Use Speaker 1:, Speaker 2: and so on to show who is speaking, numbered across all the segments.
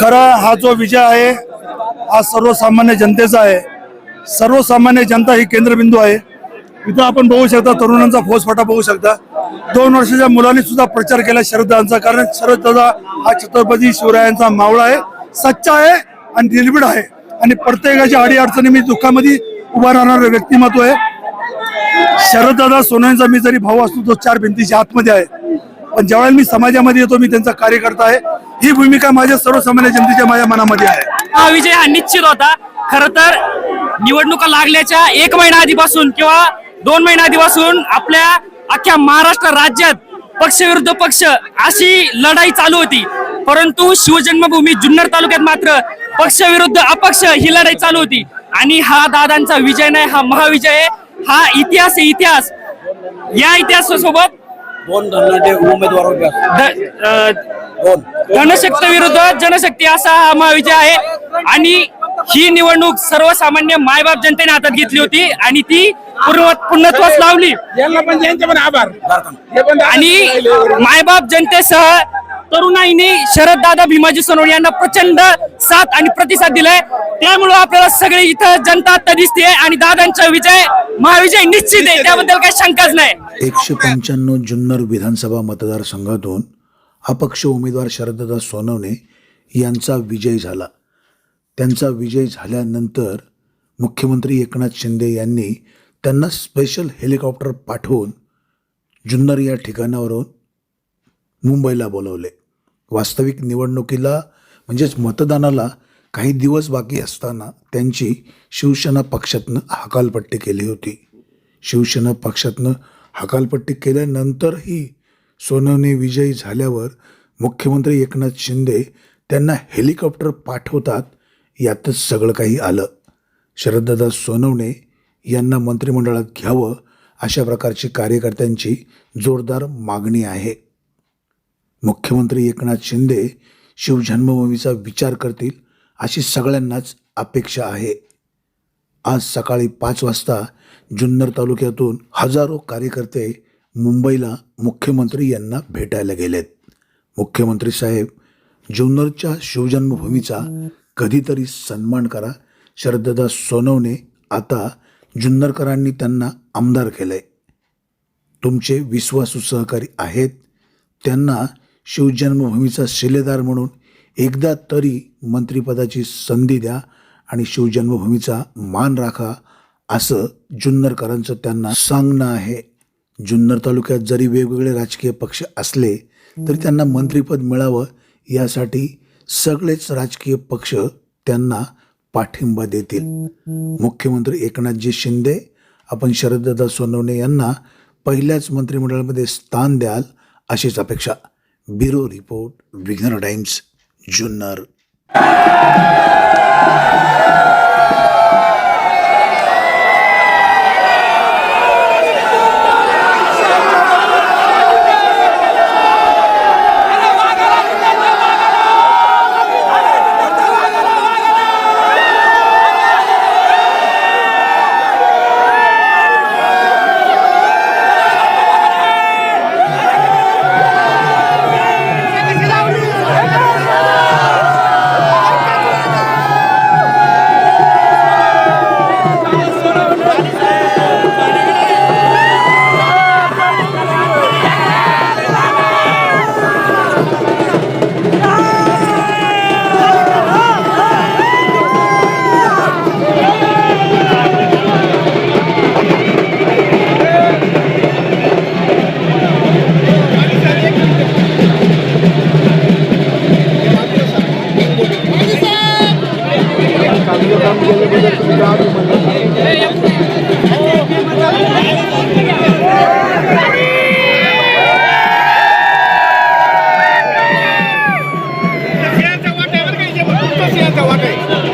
Speaker 1: खरं हा जो विजय आहे हा सर्वसामान्य जनतेचा आहे. सर्वसामान्य जनता ही केंद्रबिंदू आहे. इथं आपण बघू शकता तरुणांचा फौजफाटा बघू शकता. दोन वर्षाच्या मुलांनी सुद्धा प्रचार केला शरददादांचा कारण शरददादा हा छत्रपती शिवरायांचा मावळा आहे सच्चा आहे आणि निर्भीड आहे. आणि प्रत्येकाच्या अडी अडचणी मी दुःखामध्ये उभा राहणारं व्यक्तिमत्व आहे. शरददादा सोन्यांचा मी जरी भाऊ असतो तो चार भिंतीच्या आतमध्ये आहे. पण ज्यावेळेला मी समाजामध्ये येतो मी त्यांचा कार्यकर्ता आहे. ही भूमिका माझ्या सर्वसामान्य जनतेच्या माझ्या मनामध्ये आहे.
Speaker 2: हा विजय हा निश्चित होता. खर तर निवडणुका लागल्याच्या एक महिना आधीपासून किंवा दोन महिना आधीपासून आपल्या अख्ख्या महाराष्ट्र राज्यात पक्ष विरुद्ध पक्ष अशी लढाई चालू होती. परंतु शिवजन्मभूमी जुन्नर तालुक्यात मात्र पक्ष विरुद्ध अपक्ष ही लढाई चालू होती. आणि हा दादांचा विजय नाही हा महाविजय आहे. हा इतिहास आहे इतिहास. या इतिहासासोबत
Speaker 3: दोन धनाढ्य उमेदवार उभे असतात.
Speaker 2: ध- अं,
Speaker 3: दोन
Speaker 2: धनशक्ती विरुद्ध जनशक्ती असा हा महाविजय आहे. आणि ही निवडणूक सर्वसामान्य मायबाप जनतेने हातात घेतली होती आणि ती पूर्ण पूर्णत्वास लावली.
Speaker 4: यांना पण आभार. हे पण
Speaker 2: आणि मायबाप जनतेसह तरुणाईने शरद दादा भीमाजी सोनवणे यांना प्रचंड साथ आणि प्रतिसाद दिलाय. त्यामुळे आपल्याला सगळे इथं जनता आता दिसते आणि दादांचा विजय महाविजय निश्चित आहे. त्याबद्दल काही शंकाच नाही.
Speaker 5: एकशे पंच्याण्णव जुन्नर विधानसभा मतदारसंघातून अपक्ष उमेदवार शरददादा सोनवणे यांचा विजय झाला. त्यांचा विजय झाल्यानंतर मुख्यमंत्री एकनाथ शिंदे यांनी त्यांना स्पेशल हेलिकॉप्टर पाठवून जुन्नर या ठिकाणावरून मुंबईला बोलवले. वास्तविक निवडणुकीला म्हणजेच मतदानाला काही दिवस बाकी असताना त्यांची शिवसेना पक्षातनं हकालपट्टी केली होती. शिवसेना पक्षातनं हकालपट्टी केल्यानंतरही सोनवणे विजयी झाल्यावर मुख्यमंत्री एकनाथ शिंदे त्यांना हेलिकॉप्टर पाठवतात यातच सगळं काही आलं. शरददादा सोनवणे यांना मंत्रिमंडळात घ्यावं अशा प्रकारची कार्यकर्त्यांची जोरदार मागणी आहे. मुख्यमंत्री एकनाथ शिंदे शिवजन्मभूमीचा विचार करतील अशी सगळ्यांनाच अपेक्षा आहे. आज सकाळी पाच वाजता जुन्नर तालुक्यातून हजारो कार्यकर्ते मुंबईला मुख्यमंत्री यांना भेटायला गेलेत. मुख्यमंत्री साहेब जुन्नरच्या शिवजन्मभूमीचा कधीतरी सन्मान करा शरददा सोनवणे आता जुन्नरकरांनी त्यांना आमदार केलंय. तुमचे विश्वासू सहकारी आहेत त्यांना शिवजन्मभूमीचा शिलेदार म्हणून एकदा तरी मंत्रिपदाची संधी द्या आणि शिवजन्मभूमीचा मान राखा असं जुन्नरकरांचं त्यांना सांगणं आहे. जुन्नर तालुक्यात जरी वेगवेगळे राजकीय पक्ष असले तरी त्यांना मंत्रिपद मिळावं यासाठी सगळेच राजकीय पक्ष त्यांना पाठिंबा देतील. मुख्यमंत्री एकनाथजी शिंदे आपण शरददादा सोनवणे यांना पहिल्याच मंत्रिमंडळामध्ये स्थान द्याल अशीच अपेक्षा. Bureau report Vighna Times Junnar.
Speaker 6: আমাকে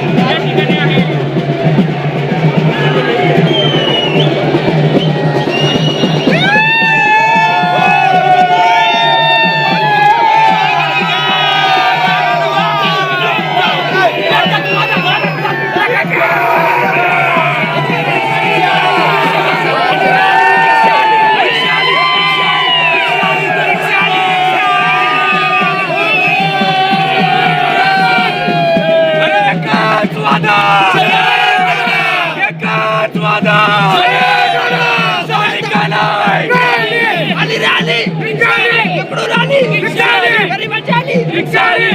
Speaker 6: రిక్షాలే ఎప్పుడు రాని రిక్షాలే గరీబ చాలి రిక్షాలే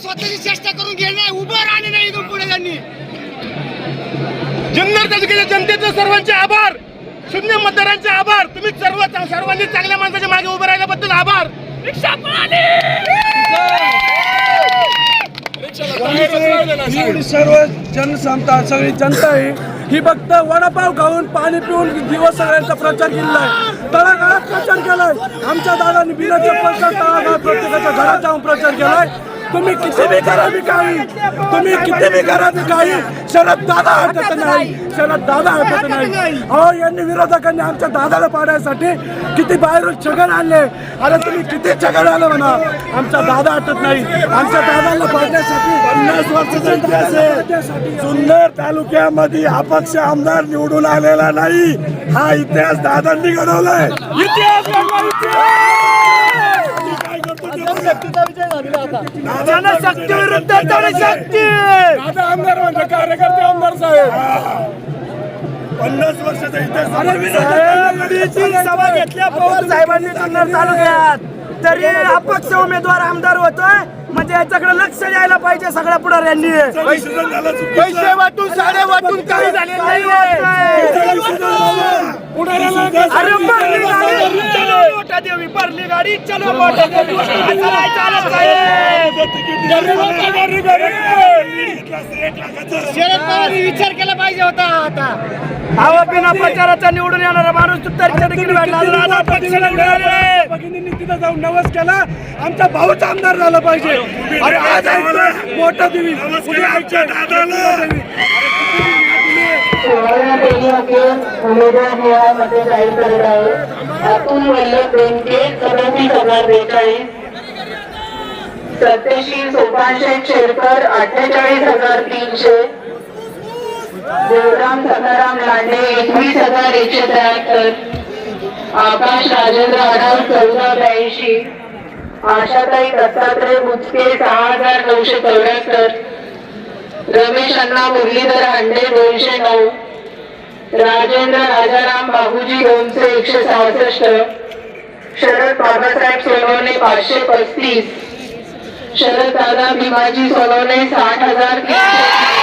Speaker 6: स्वतःची चेष्टा करून घेणे उभं राहणे नाही इथून पुढे त्यांनी
Speaker 4: जुन्नर तालुक्याच्या जनतेचे सर्वांचे आभार. शून्य मतदारांचे आभार. तुम्ही सर्व सर्वांनी चांगल्या माणसाच्या मागे उभे राहिल्याबद्दल आभार.
Speaker 7: ही सर्व जनसमता सगळी जनता आहे. ही फक्त वडापाव खाऊन पाणी पिऊन दिवस सगळ्यांचा प्रचार केलेला आहे. तळागाळात प्रचार केलाय. आमच्या दादांनी बिना चप्पलचा तळागाळात प्रत्येकाच्या घरात जाऊन प्रचार केलाय. तुम्ही किती बी करा बी काही. तुम्ही किती बी करा बी काही. शरद दादा हटत नाही. शरद दादा हटत नाही. अहो यांनी विरोधकांनी आमच्या दादाला पाडण्यासाठी किती बाहेरून छगन आणले. अरे तुम्ही किती छगन आलं म्हणा. आमचा दादा हटत नाही. आमच्या दादाला पाडण्यासाठी पन्नास वर्षाचा इतिहास आहे. सुंदर तालुक्यामध्ये अपक्ष आमदार निवडून आलेला नाही. हा इतिहास दादांनी घडवलाय. इतिहास घडवा, इतिहास! जनशक्ती विरुद्ध जनशक्ती! दादा आमदार म्हणजे कार्यकर्ते आमदार साहेब. पन्नास वर्षाचा इतिहास सभा घेतल्या पवार साहेबांनी जुन्नर तालुक्यात. तरी अपक्ष उमेदवार आमदार होतोय. म्हणजे याच्याकडे लक्ष द्यायला पाहिजे सगळ्या पुढाऱ्यांनी. पैसे वाटून साडे वाटून काही झाले चलो मोठा देवी भरली गाडी! चलो मोठा देवी चालत.
Speaker 6: शरद पवारांनी विचार केला पाहिजे होता आता.
Speaker 7: हवा बिना प्रचाराचा निवडून येणारा माणूस. भगिनींनी तिथं जाऊन नवस केला. आमचा भाऊच आमदार झाला पाहिजे. अरे आज मोठा देवी. ऐकलं
Speaker 8: उमेदवार जाहीर करत आहे अतुल वल्लभ बेनके बेचाळीस सत्यशील शेरकर अठ्ठेचाळीस हजार तीनशे देवराम सखाराम लांडे एकवीस हजार एकशे त्र्याहत्तर आकाश राजेंद्र आढाव चौदा ब्याऐंशी आशाताई दत्तात्रय मुचके सहा हजार नऊशे चौऱ्याहत्तर रमेश अण्णा मुरलीधर हांडे दोनशे नऊ. राजेंद्र राजाराम बाबूजी गोमसे एकशे सहासष्ट. शरद बाबासाहेब सोनवणे पाचशे पस्तीस. शरद दादा भीमाजी सोनवणे साठ हजार तीनशे.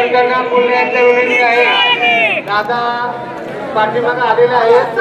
Speaker 8: कार्यकर्त्यांना बोलण्याच्या विनंती आहे. दादा पाठीमागे आलेले आहेत